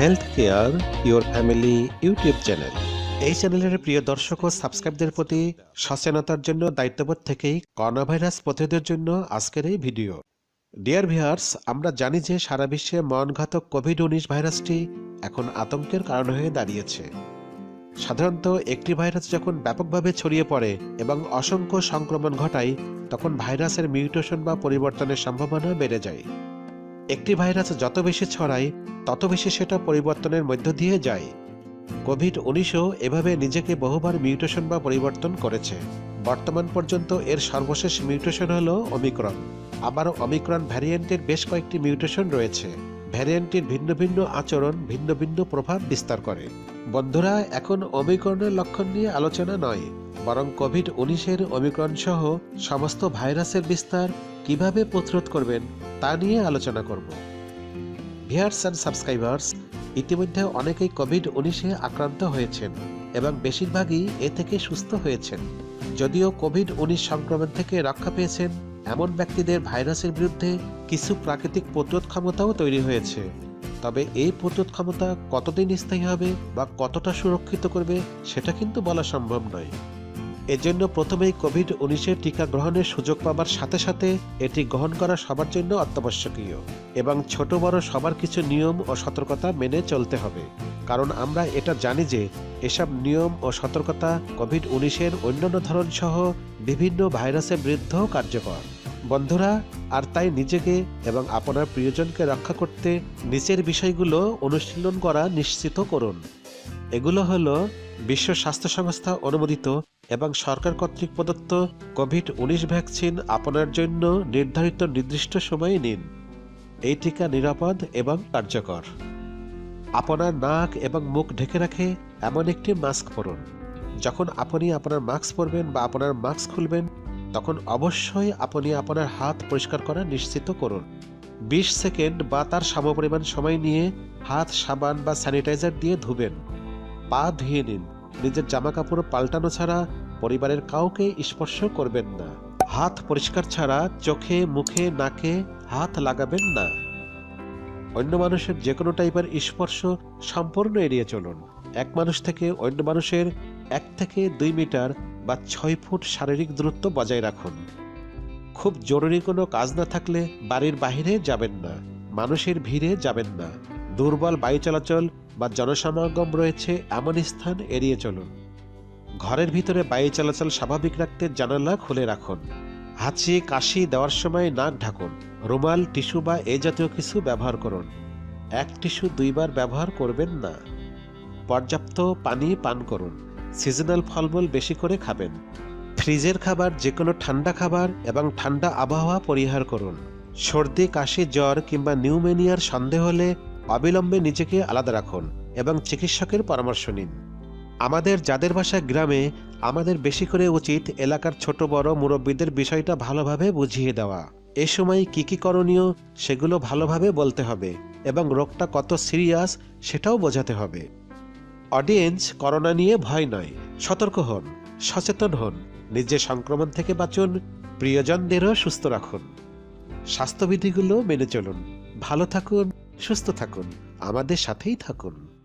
Health care your family YouTube channel এই চ্যানেলের প্রিয় দর্শক ও সাবস্ক্রাইবদের প্রতি সচেতনতার জন্য দায়িত্ববোধ থেকেই করোনা ভাইরাস প্রতিরোধের জন্য আজকের এই ভিডিও ডিয়ার ভিউয়ার্স আমরা জানি যে সারা বিশ্বে মনঘাতক কোভিড উনিশ ভাইরাসটি এখন আতঙ্কের কারণ হয়ে দাঁড়িয়েছে। সাধারণত একটি ভাইরাস যখন ব্যাপকভাবে ছড়িয়ে পড়ে এবং অসংখ্য সংক্রমণ ঘটায়, তখন ভাইরাসের মিউটেশন বা পরিবর্তনের সম্ভাবনা বেড়ে যায়। একটি ভাইরাস যত বেশি ছড়ায় তত বেশি সেটা পরিবর্তনের মধ্য দিয়ে যায়। কোভিড উনিশও এভাবে নিজেকে বহুবার মিউটেশন বা পরিবর্তন করেছে। বর্তমান পর্যন্ত এর সর্বশেষ মিউটেশন হল অমিক্রন আবার অমিক্রন ভ্যারিয়েন্টের বেশ কয়েকটি মিউটেশন রয়েছে। ভ্যারিয়েন্টের ভিন্ন ভিন্ন আচরণ, ভিন্ন ভিন্ন প্রভাব বিস্তার করে। বন্ধুরা, এখন অমিক্রনের লক্ষণ নিয়ে আলোচনা নয়, বরং কোভিড উনিশের অমিক্রন সহ সমস্ত ভাইরাসের বিস্তার কীভাবে প্রতিরোধ করবেন তা নিয়ে আলোচনা করব। ভিয়ার্স অ্যান্ড সাবস্ক্রাইবার্স ইতিমধ্যে অনেকেই কোভিড উনিশে আক্রান্ত হয়েছেন এবং বেশিরভাগই এ থেকে সুস্থ হয়েছেন। যদিও কোভিড উনিশ সংক্রমণ থেকে রক্ষা পেয়েছেন এমন ব্যক্তিদের ভাইরাসের বিরুদ্ধে কিছু প্রাকৃতিক প্রতিরোধ ক্ষমতাও তৈরি হয়েছে। তবে এই প্রতিরোধ ক্ষমতা কতদিন স্থায়ী হবে বা কতটা সুরক্ষিত করবে, সেটা কিন্তু বলা সম্ভব নয়। এজন্য প্রথমেই কোভিড উনিশের টিকা গ্রহণের সুযোগ পাবার সাথে সাথে এটি গ্রহণ করা সবার জন্য অত্যাবশ্যকীয় এবং ছোট বড় সবার কিছু নিয়ম ও সতর্কতা মেনে চলতে হবে। কারণ আমরা এটা জানি যে এসব নিয়ম ও সতর্কতা কোভিড উনিশের অন্যান্য ধরন সহ বিভিন্ন ভাইরাসের বিরুদ্ধেও কার্যকর। বন্ধুরা, আর তাই নিজেকে এবং আপনার প্রিয়জনকে রক্ষা করতে নিচের বিষয়গুলো অনুশীলন করা নিশ্চিত করুন। এগুলো হলো বিশ্ব স্বাস্থ্য সংস্থা অনুমোদিত এবং সরকার কর্তৃক প্রদত্ত কোভিড উনিশ ভ্যাকসিন আপনার জন্য নির্ধারিত নির্দিষ্ট সময়ে নিন। এই টিকা নিরাপদ এবং কার্যকর। আপনার নাক এবং মুখ ঢেকে রাখে এমন একটি মাস্ক পরুন। যখন আপনি আপনার মাস্ক পরবেন বা আপনার মাস্ক খুলবেন, তখন অবশ্যই আপনি আপনার হাত পরিষ্কার করা নিশ্চিত করুন। বিশ সেকেন্ড বা তার সমপরিমাণ সময় নিয়ে হাত, সাবান বা স্যানিটাইজার দিয়ে ধুবেন। পা ধুয়ে নিন। নিজের জামা কাপড় পাল্টানো ছাড়া পরিবারের কাউকে স্পর্শ করবেন না। হাত পরিষ্কার ছাড়া চোখে, মুখে, নাকে হাত লাগাবেন না। অন্য মানুষের যে কোনো টাইপের স্পর্শ সম্পূর্ণ এড়িয়ে চলুন। এক মানুষ থেকে অন্য মানুষের এক থেকে দুই মিটার বা ছয় ফুট শারীরিক দূরত্ব বজায় রাখুন। খুব জরুরি কোনো কাজ না থাকলে বাড়ির বাইরে যাবেন না, মানুষের ভিড়ে যাবেন না। দুর্বল বায়ু চলাচল বা জনসমাগম রয়েছে এমন স্থান এড়িয়ে চলুন। ঘরের ভিতরে বায়ু চলাচল স্বাভাবিক রাখতে জানালা খুলে রাখুন। হাঁচি, কাশি দেওয়ার সময় নাক ঢাকুন। রুমাল, টিস্যু বা এই জাতীয় কিছু ব্যবহার করুন। এক টিস্যু দুইবার ব্যবহার করবেন না। পর্যাপ্ত পানি পান করুন। সিজনাল ফলমূল বেশি করে খাবেন। ফ্রিজের খাবার যে কোনো ঠান্ডা খাবার এবং ঠান্ডা আবহাওয়া পরিহার করুন। সর্দি, কাশি, জ্বর কিংবা নিউমেনিয়ার সন্দেহ হলে অবিলম্বে নিজেকে আলাদা রাখুন এবং চিকিৎসকের পরামর্শ নিন। আমাদের যাদের বাসা গ্রামে, আমাদের বেশি করে উচিত এলাকার ছোট বড় মুরব্বীদের বিষয়টা ভালোভাবে বুঝিয়ে দেওয়া। এ সময় কি কি করণীয় সেগুলো ভালোভাবে বলতে হবে এবং রোগটা কত সিরিয়াস সেটাও বোঝাতে হবে। অডিয়েন্স, করোনা নিয়ে ভয় নয়, সতর্ক হন, সচেতন হন নিজে সংক্রমণ থেকে বাঁচুন, প্রিয়জনদেরও সুস্থ রাখুন। স্বাস্থ্যবিধিগুলো মেনে চলুন, ভালো থাকুন, সুস্থ থাকুন, আমাদের সাথেই থাকুন।